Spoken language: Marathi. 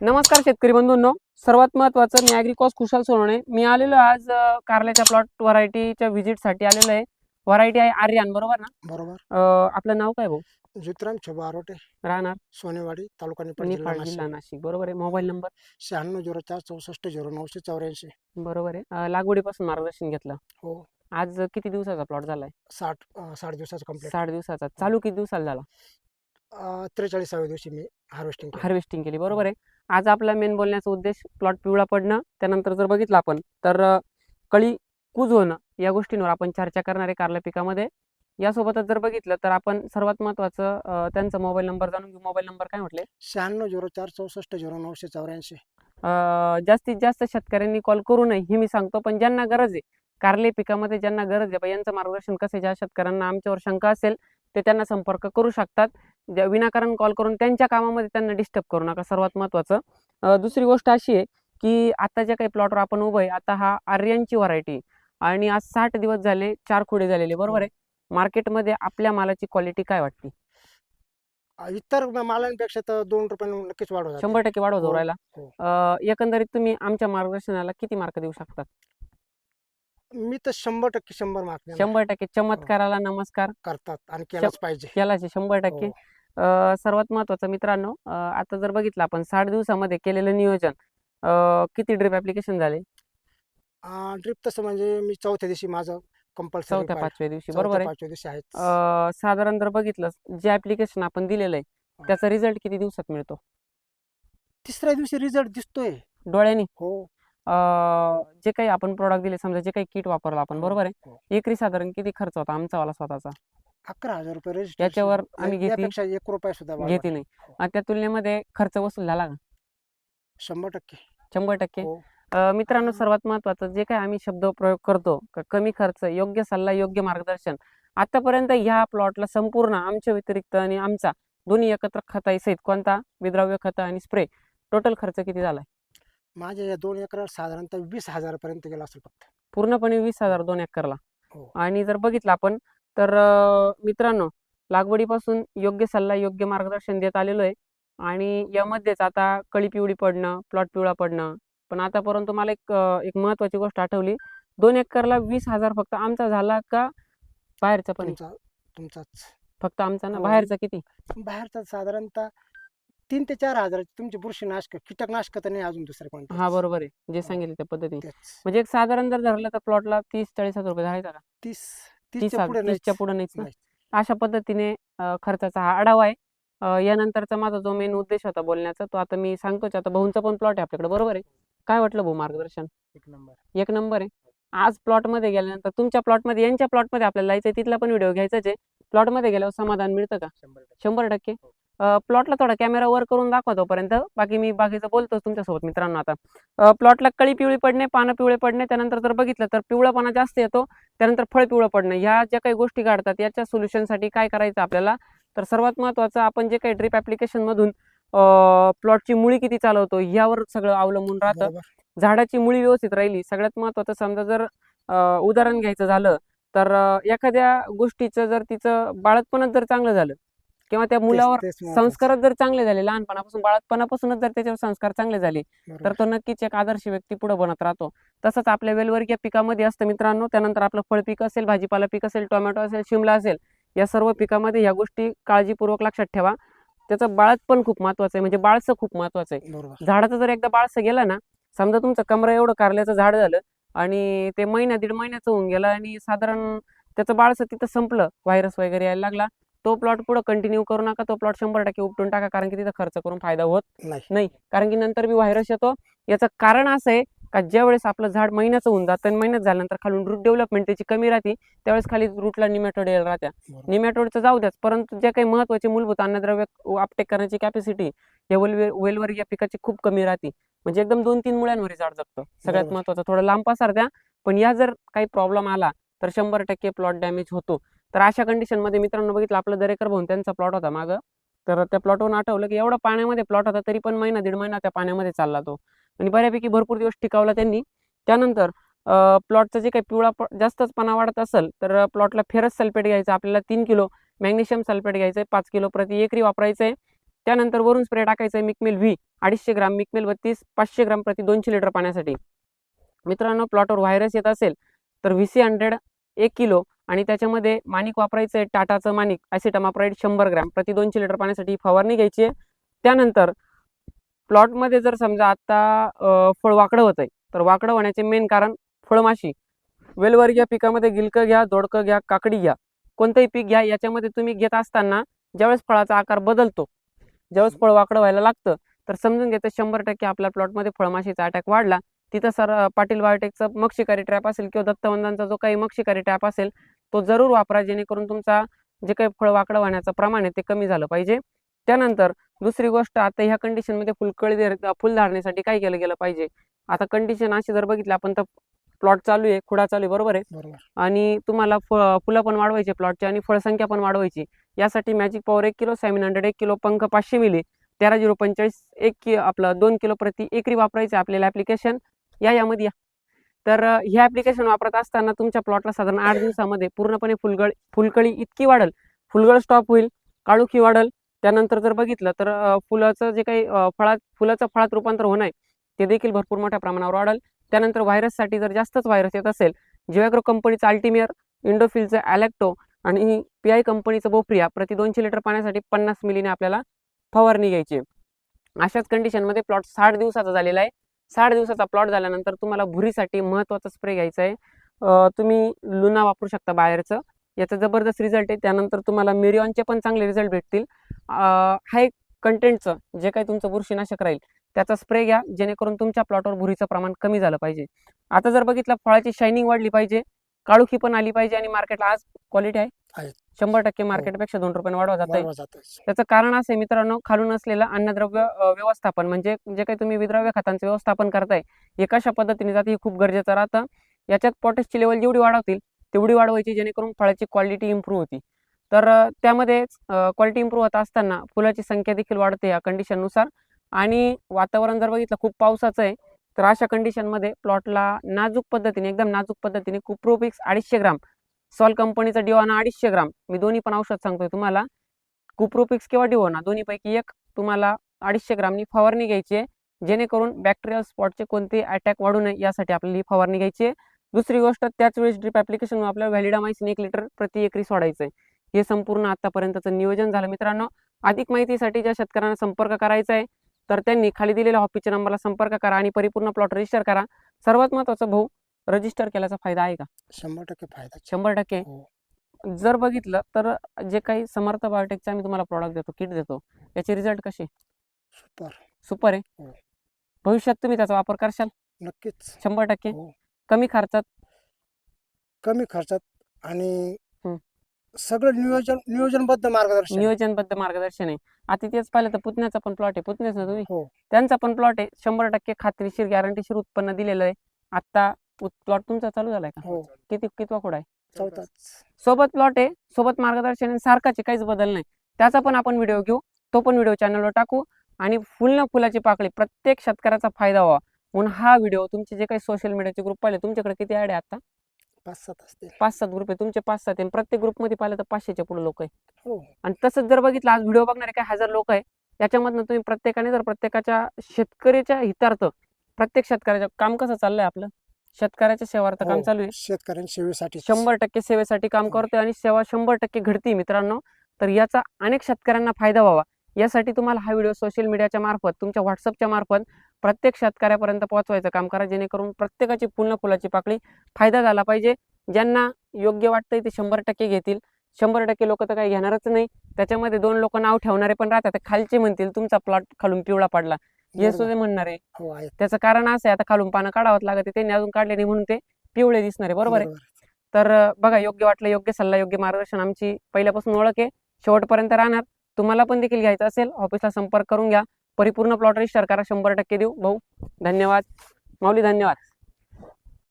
नमस्कार शेतकरी बंधूंनो. सर्वात महत्वाचं मी ॲग्रिकॉस कुशाल सोनवणे. मी आलेलो आज कारल्याच्या प्लॉट व्हरायटीच्या व्हिजिटसाठी आलेलो आहे. व्हरायटी आहे आर्यन बरोबर ना? बरोबर. अं, आपलं नाव काय भाऊ? ज्योतिराम छोबा आरोटे राहणार? सोनेवाडी तालुका जिल्हा निफाड नाशिक जिल्हा नाशिक. बरोबर आहे. Mobile number? शहाण्णव झिरो चार चौसष्ट झिरो नऊशे चौऱ्याऐंशी. बरोबर आहे. अं, लागवडीपासून मार्गदर्शन घेतलं. हो. आज किती दिवसाचा प्लॉट झालाय? साठ अं, साठ दिवसाचं कंप्लीट साठ दिवसाचा. चालू किती दिवसाला झाला? त्रेचाळीसाव्या दिवशी मी हार्वेस्टिंग हार्वेस्टिंग केली. बरोबर आहे. आज आपला मेन बोलण्याचा उद्देश प्लॉट पिवळा पडणं त्यानंतर जर बघितलं आपण तर कळी कूज होणं या गोष्टींवर आपण चर्चा करणार आहे कारल्या पिकामध्ये. यासोबतच जर बघितलं तर आपण सर्वात महत्वाचं त्यांचा मोबाईल नंबर जाणून घेऊ. मोबाईल नंबर काय म्हटले? शहाण्णव झिरो चार चौसष्ट झिरो नऊशे चौऱ्याऐंशी. अं, जास्तीत जास्त शेतकऱ्यांनी कॉल करू नये हे मी सांगतो. पण ज्यांना गरज आहे कारले पिकामध्ये ज्यांना गरज आहे यांचं मार्गदर्शन कसं ज्या शेतकऱ्यांना आमच्यावर शंका असेल ते त्यांना संपर्क करू शकतात. विनाकारण कॉल करून त्यांच्या कामामध्ये त्यांना डिस्टर्ब करू नका. सर्वात महत्त्वाचं अं, दुसरी गोष्ट अशी आहे की आता ज्या काही प्लॉटवर आपण उभं आहे आता हा आर्यनची व्हरायटी आणि आज साठ दिवस झाले चार खुडे झालेले बरोबर आहे? मार्केटमध्ये आपल्या मालाची क्वालिटी काय वाटते? इतर मालांपेक्षा तर दोन रुपये नक्कीच वाढ होतात शंभर टक्के वाढ होतो हो, हो. एकंदरीत तुम्ही आमच्या मार्गदर्शनाला किती मार्क देऊ शकता? मी तर शंभर टक्के शंभर मार्क देणार. शंभर टक्के. चमत्काराला नमस्कार. करतात आणि केलाच पाहिजे. केलाचे शंभर टक्के. हो. अं, सर्वात महत्वाचं मित्रांनो अं, आता जर बघितलं आपण साठ दिवसामध्ये केलेलं नियोजन अं, किती ड्रिप ऍप्लिकेशन झाले? ड्रिप तसं म्हणजे मी चौथ्या दिवशी माझं कंपल्सरी चौथ्या पाचव्या दिवशी. बरोबर आहे. पाचव्या दिवशी आहेत अं, साधारण जर बघितलं जे ऍप्लिकेशन आपण दिलेलं आहे त्याचा रिझल्ट किती दिवसात मिळतो? तिसऱ्या दिवशी रिझल्ट दिसतोय. डोळ्यांनी? हो. जे काही आपण प्रोडक्ट दिले समजा जे काही किट वापरलं आपण हो, बरोबर आहे? हो. एकरी साधारण किती खर्च होता आमचा वाला स्वतःचा? अकरा हजार रुपये. याच्यावर आम्ही घेतली- एक रुपया सुद्धा वाढ घेते वाढ. नाही. हो. आणि त्या तुलनेमध्ये खर्च वसूल झाला का? शंभर टक्के. शंभर टक्के. मित्रांनो सर्वात महत्वाचं जे काही आम्ही शब्द प्रयोग करतो कमी खर्च योग्य सल्ला योग्य मार्गदर्शन आतापर्यंत ह्या प्लॉटला संपूर्ण आमच्या व्यतिरिक्त आणि आमचा दोन्ही एकत्र खताई सहित कोणता? विद्राव्य खत आणि स्प्रे टोटल खर्च किती झालाय? माझ्या या दोन एकरावर साधारणतः वीस हजारापर्यंत गेला असेल फक्त. पूर्णपणे वीस हजार दोन एकरला. हो. आणि जर बघितलं आपण तर अ, मित्रांनो लागवडीपासून योग्य सल्ला योग्य मार्गदर्शन देत आलेलो आहे. आणि यामध्येच आता कळी पिवळी पडणं प्लॉट पिवळा पडणं. पण आता परंतु मला एक अ, एक महत्वाची गोष्ट आठवली. दोन एकरला वीस हजार फक्त आमचा झाला का बाहेरचा पण? आहे? तुमचा तुमचाच. फक्त आमचा ना हो. बाहेरचा किती? बाहेरचा साधारणतः तीन ते चार हजार तुमची बुरशीनाशक कीटकनाशक तर नाही अजून दुसरे कोणते. हा बरोबर आहे. जे हो. सांगितलं त्या पद्धतीने. तेच. म्हणजे एक साधारण जर धरलं तर प्लॉटला तीस चाळीस हजार रुपये धरायचा का तीस तीस तीसच्या पुढे तीसच्या पुढे नाहीच ना? नाही. अशा पद्धतीने अ, खर्चाचा हा आढावा आहे. अ, यानंतरचा माझा जो मेन उद्देश होता बोलण्याचा तो आता मी सांगतोच आता भाऊंचा पण प्लॉट आहे आपल्याकडे. बरोबर आहे? काय वाटलं भाऊ मार्गदर्शन? एक नंबर. एक नंबर आहे. आज प्लॉटमध्ये गेल्यानंतर तुमच्या प्लॉटमध्ये यांच्या प्लॉटमध्ये आपल्याला जायचं तिथला पण व्हिडिओ घ्यायचाच आहे. प्लॉटमध्ये गेल्यावर समाधान मिळतं का? शंभर टक्के. शंभर टक्के? प्लॉटला थोडा कॅमेरा वर करून दाखवा तोपर्यंत. बाकी मी बाकीचं बोलतोच तुमच्यासोबत मित्रांनो आता. प्लॉटला कळी पिवळी पडणे पानं पिवळे पडणे त्यानंतर जर बघितलं तर पिवळापणा जास्त येतो त्यानंतर फळ पिवळं पडणं. ह्या ज्या काही गोष्टी काढतात याच्या सोल्युशनसाठी काय करायचं आपल्याला? तर सर्वात महत्त्वाचं आपण जे काही ड्रिप ॲप्लिकेशनमधून प्लॉटची मुळी किती चालवतो यावर सगळं अवलंबून राहतं. झाडाची मुळी व्यवस्थित राहिली. सगळ्यात महत्त्वाचं समजा जर उदाहरण घ्यायचं झालं तर एखाद्या गोष्टीचं जर तिचं बाळतपणच जर चांगलं झालं किंवा त्या मुलावर तेच- तेच महत्वाचं. संस्कारच जर चांगले झाले लहानपणापासून बाळातपणापासूनच जर त्याच्यावर संस्कार चांगले झाले तर. तो नक्कीच एक आदर्श व्यक्ती पुढे बनत राहतो तसंच आपल्या वेलवर्गीय पिकामध्ये असतं मित्रांनो त्यानंतर आपलं फळ पीक असेल भाजीपाला पीक असेल टोमॅटो असेल शिमला असेल या सर्व पिकामध्ये या गोष्टी काळजीपूर्वक लक्षात ठेवा त्याचं बाळत पण खूप महत्वाचं आहे म्हणजे बाळसं खूप महत्वाचं आहे बरोबर झाडाचं जर एकदा बाळसं गेलं ना समजा तुमचं कमरा एवढं कारल्याचं झाड झालं आणि ते महिना दीड महिन्याचं होऊन गेलं आणि साधारण त्याचं बाळसं तिथं संपलं व्हायरस वगैरे यायला लागला तो प्लॉट पुढे कंटिन्यू करू नका तो प्लॉट शंभर टक्के उपटून टाका कारण की तिथं खर्च करून फायदा होत नाही. नाही. कारण की नंतर बी व्हायरस येतो. याचं कारण असं आहे का ज्यावेळेस आपलं झाड महिन्याचं होऊन जातं महिन्यात झाल्यानंतर खालून रूट डेव्हलपमेंट त्याची कमी राहते त्यावेळेस खाली रूटला निमॅटोड यायला राहत्या. निमॅटोडचं जाऊ द्याच परंतु जे काही महत्त्वाचे मूलभूत अन्नद्रव्य अपटेक करण्याची कॅपॅसिटी या वेल वेलवर या पिकाची खूप कमी राहते. म्हणजे एकदम दोन तीन मुळ्यांवर झाड जगतं. सगळ्यात. महत्वाचं थोडं लांब पसार द्या. पण या जर काही प्रॉब्लेम आला तर शंभर टक्के प्लॉट डॅमेज होतो. तर अशा कंडिशनमध्ये मित्रांनो बघितलं आपलं दरेकर भाऊन त्यांचा प्लॉट होता मागं. तर त्या प्लॉटवरून आठवलं की एवढा पाण्यामध्ये प्लॉट होता तरी पण महिना दीड महिना त्या पाण्यामध्ये चालला तो. आणि बऱ्यापैकी भरपूर दिवस टिकावला त्यांनी. त्यानंतर प्लॉटचं जे काही पिवळा जास्तच पाना वाढत असेल तर प्लॉटला फेरस सल्फेट घ्यायचं आपल्याला तीन किलो मॅग्नेशियम सल्फेट घ्यायचं आहे पाच किलो प्रति एकरी वापरायचं आहे त्यानंतर वरून स्प्रे टाकायचं आहे मिकमेल व्ही अडीचशे ग्राम मिकमेल बत्तीस पाचशे ग्राम प्रति दोनशे लिटर पाण्यासाठी. मित्रांनो प्लॉटवर व्हायरस येत असेल तर व्ही सी हंड्रेड एक किलो आणि त्याच्यामध्ये माणिक वापरायचं आहे टाटाचं माणिक ॲसिटामाप्राईड शंभर ग्रॅम. प्रति दोनशे लिटर पाण्यासाठी फवारणी घ्यायची आहे. त्यानंतर प्लॉटमध्ये जर समजा आता फळ वाकडं होत आहे तर वाकडं होण्याचे मेन कारण फळमाशी. वेलवर्गीय पिकामध्ये गिलकं घ्या दोडकं घ्या काकडी घ्या. कोणतंही पीक घ्या याच्यामध्ये तुम्ही घेत असताना ज्यावेळेस फळाचा आकार बदलतो ज्यावेळेस फळ वाकडं व्हायला लागतं तर समजून घेतं शंभर टक्के आपल्या प्लॉटमध्ये फळमाशीचा अटॅक वाढला. तिथं सर पाटील बायोटेकचं मक्षिकारी ट्रॅप असेल किंवा दत्तवंदांचा जो काही मक्षिकारी ट्रॅप असेल तो जरूर वापरा जेणेकरून तुमचा जे काही फळ वाकडं होण्याचं प्रमाण आहे ते कमी झालं पाहिजे. त्यानंतर दुसरी गोष्ट आता ह्या कंडिशनमध्ये फुलकळी दे- फुलधारणेसाठी काय केलं गेलं पाहिजे? आता कंडिशन अशी जर बघितलं आपण तर प्लॉट चालू आहे खुडा चालू आहे बरोबर आहे? आणि तुम्हाला फुलं पण वाढवायची प्लॉटची आणि फळसंख्या पण वाढवायची. यासाठी मॅजिक पॉवर एक किलो सॅमिन हंड्रेड एक किलो पंख पाचशे मिली तेरा झिरो पंचेचाळीस एक कि आपलं दोन किलो प्रति एकरी वापरायचं आपल्याला ॲप्लिकेशन या यामध्ये या. तर हे ऍप्लिकेशन वापरत असताना तुमच्या प्लॉटला साधारण आठ दिवसामध्ये पूर्णपणे फुलगळ फुलकळी इतकी वाढल. फुलगळ स्टॉप होईल काळुखी वाढल. त्यानंतर जर बघितलं तर फुलाचं जे काही फळात फुलाचं फळात रूपांतर होणं आहे ते देखील भरपूर मोठ्या प्रमाणावर वाढल. त्यानंतर व्हायरससाठी जर जास्तच व्हायरस येत असेल जिओग्रो कंपनीचं अल्टिमियर इंडोफिलचं ॲलेक्टो आणि पी आय कंपनीचं बोप्रिया प्रति दोनशे लिटर पाण्यासाठी पन्नास मिलीने आपल्याला फवारणी घ्यायची अशाच कंडिशनमध्ये प्लॉट साठ दिवसाचा झालेला आहे. साठ दिवसाचा प्लॉट झाल्यानंतर तुम्हाला भुरीसाठी महत्त्वाचा स्प्रे घ्यायचा आहे तुम्ही लुना वापरू शकता बाहेरचं. याचा जबरदस्त रिझल्ट आहे. त्यानंतर तुम्हाला मिरिऑनचे पण चांगले रिझल्ट भेटतील. हाय कंटेंटचं जे काही तुमचं बुरशीनाशक राहील त्याचा स्प्रे घ्या. जेणेकरून तुमच्या प्लॉटवर भुरीचं प्रमाण कमी झालं पाहिजे. आता जर बघितलं फळाची शायनिंग वाढली पाहिजे. काळुखी पण आली पाहिजे आणि मार्केटला आज क्वालिटी आहे. शंभर टक्के मार्केटपेक्षा दोन रुपयाने वाढवा जातोय. त्याचं कारण असं आहे मित्रांनो खालून असलेलं अन्नद्रव्य अं, व्यवस्थापन म्हणजे जे काही तुम्ही विद्रव्य खतांचं व्यवस्थापन करताय हे कशा पद्धतीने जाते हे खूप गरजेचं राहतं. याच्यात पोटॅशची लेवल जेवढी वाढवतील तेवढी वाढवायची जेणेकरून फळाची क्वालिटी इम्प्रूव्ह होती. तर अं, त्यामध्ये क्वालिटी इम्प्रूव्ह होत असताना फुलाची संख्या देखील वाढते या कंडिशननुसार आणि वातावरण जर बघितलं खूप पावसाचं आहे तर अशा कंडिशनमध्ये प्लॉटला नाजूक पद्धतीने एकदम नाजूक पद्धतीने कुप्रोपिक्स अडीचशे ग्राम सॉल कंपनीचा डिओना अडीचशे ग्राम. मी दोन्ही पण औषध सांगतोय तुम्हाला. कुप्रोपिक्स किंवा डिओना दोन्हीपैकी एक तुम्हाला अडीचशे ग्रामनी फवारणी घ्यायची आहे. जेणेकरून बॅक्टेरियल स्पॉटचे कोणते अटॅक वाढू नये यासाठी आपल्याला ही फवारणी घ्यायची आहे. दुसरी गोष्ट त्याच वेळेस ड्रिप ॲप्लिकेशन आपल्याला व्हॅलिडामाईसिन एक लिटर प्रति एकरी सोडायचं आहे हे संपूर्ण आतापर्यंतचं नियोजन झालं मित्रांनो. अधिक माहितीसाठी ज्या शेतकऱ्यांना संपर्क करायचा आहे तर त्यांनी खाली दिलेल्या ऑफिसच्या नंबरला संपर्क करा आणि परिपूर्ण प्लॉट रजिस्टर करा. सर्वात महत्त्वाचं भाऊ रजिस्टर केल्याचा फायदा आहे का? शंभर टक्के फायदा शंभर टक्के? हो. जर बघितलं तर जे काही समर्थ बायोटेकचे आम्ही तुम्हाला प्रॉडक्ट देतो किट देतो याचे रिझल्ट कसे? सुपर सुपर आहे? हो. भविष्यात तुम्ही त्याचा वापर करशाल? नक्कीच. शंभर टक्के? हो. कमी खर्चात? कमी खर्चात आणि हम्म. सगळं नियोजन नियोजनबद्ध मार्गदर्शन. नियोजनबद्ध मार्गदर्शन आहे. आता तेच पाहिलं तर पुतण्याचा पण प्लॉट आहे. पुतण्याच ना तुम्ही? हो. त्यांचा पण प्लॉट आहे. शंभर टक्के खात्रीशीर गॅरंटीशीर उत्पन्न दिलेलं आहे. आता प्लॉट तुमचा चालू झालाय का? हो. किती कितवा खोड आहे? चौथाच सोबत प्लॉट आहे सोबत मार्गदर्शन आहे, सारखाच आहे काहीच बदल नाही. त्याचा पण आपण व्हिडिओ घेऊ तो पण व्हिडिओ चॅनलवर टाकू आणि फुल न फुलाची पाकळी प्रत्येक शेतकऱ्याचा फायदा व्हावा. म्हणून हा व्हिडिओ तुमचे जे काही सोशल मीडियाचे ग्रुप पाहिले तुमच्याकडे किती ऍड आहे आता? पाच सात असतील. पाच सात ग्रुप आहे तुमचे पाच सात आहे प्रत्येक ग्रुपमध्ये पाहिलं तर पाचशेच्या पुढे लोक आहे. हो. आणि तसंच जर बघितलं आज व्हिडिओ बघणारे काही हजार लोक आहे याच्यामधनं तुम्ही प्रत्येकाने जर प्रत्येकाच्या शेतकऱ्याच्या हितार्थ प्रत्येक शेतकऱ्याचं काम कसं चाललंय आपलं? शेतकऱ्याच्या सेवार्थ काम हो. चालू आहे. शेतकऱ्यांच्या सेवेसाठी. शंभर टक्के सेवेसाठी काम हो. करतोय आणि सेवा शंभर टक्के घडती मित्रांनो. तर याचा अनेक शेतकऱ्यांना फायदा व्हावा. यासाठी तुम्हाला हा व्हिडिओ सोशल मीडियाच्या मार्फत तुमच्या व्हॉट्सअपच्या मार्फत प्रत्येक शेतकऱ्यापर्यंत पोहोचवायचं काम करा जेणेकरून प्रत्येकाची पूर्ण फुलाची पाकळी फायदा झाला पाहिजे. ज्यांना योग्य वाटतंय ते शंभर टक्के घेतील. शंभर टक्के लोक तर काही घेणारच नाही. त्याच्यामध्ये दोन लोक नाव ठेवणारे पण राहतात. खालचे म्हणतील तुमचा प्लॉट खालून पिवळा पडला. हे. सुद्धा म्हणणारे हो आहेत त्याचं कारण असं आहे आता खालून पानं काढावं लागत त्यांनी अजून काढले नाही म्हणून ते पिवळे दिसणार आहे बरोबर आहे? तर बघा योग्य वाटलं योग्य सल्ला योग्य मार्गदर्शन आमची पहिल्यापासून ओळख आहे. शेवटपर्यंत राहणार. तुम्हाला पण देखील घ्यायचं असेल ऑफिसला संपर्क करून घ्या. परिपूर्ण प्लॉट रजिस्टर करा शंभर टक्के देऊ. भाऊ धन्यवाद. माऊली धन्यवाद.